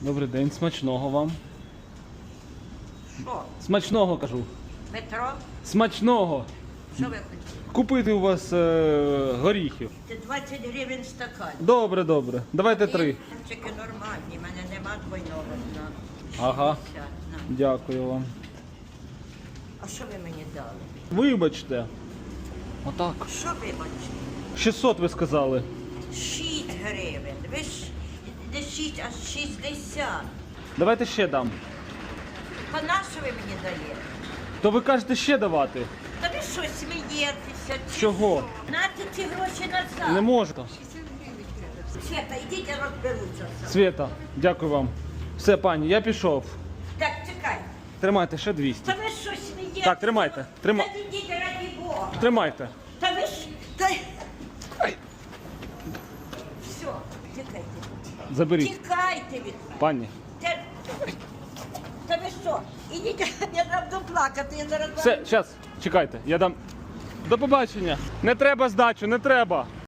Добрий день, смачного вам. Що? Смачного кажу. Петро, Смачного. що ви хочете? Купити у вас е, горіхів. Це 20 гривень стакан. Добре, добре. Давайте три. Чеки нормальні, в мене нема двойного дна. Ага. 60, на. Дякую вам. А що ви мені дали? Вибачте. Отак. Що ви бачите? 600 ви сказали. 6 гривень. Ви ж не 6, а 60. Давайте ще дам. Та на що ви мені даєте? То ви кажете ще давати. Та ви що, смієтеся? чи Чого? що? Нате ці гроші назад. Не можу. Света, йдіть, я розберуся. сам. Свята, дякую вам. Все, пані, я пішов. Так, чекай. Тримайте ще 200. Та ви що, смієтеся? Так, тримайте, трима- Та йдіть, раді Бога. Тримайте. Та ви ж... Та... Ай. Все, тікайте. Заберіть. Тікайте від мене. Пані. Та, та ви що? Ідіть, я зараз буду плакати, я зараз... Все, зараз, чекайте, я дам. До побачення. Не треба здачу, не треба.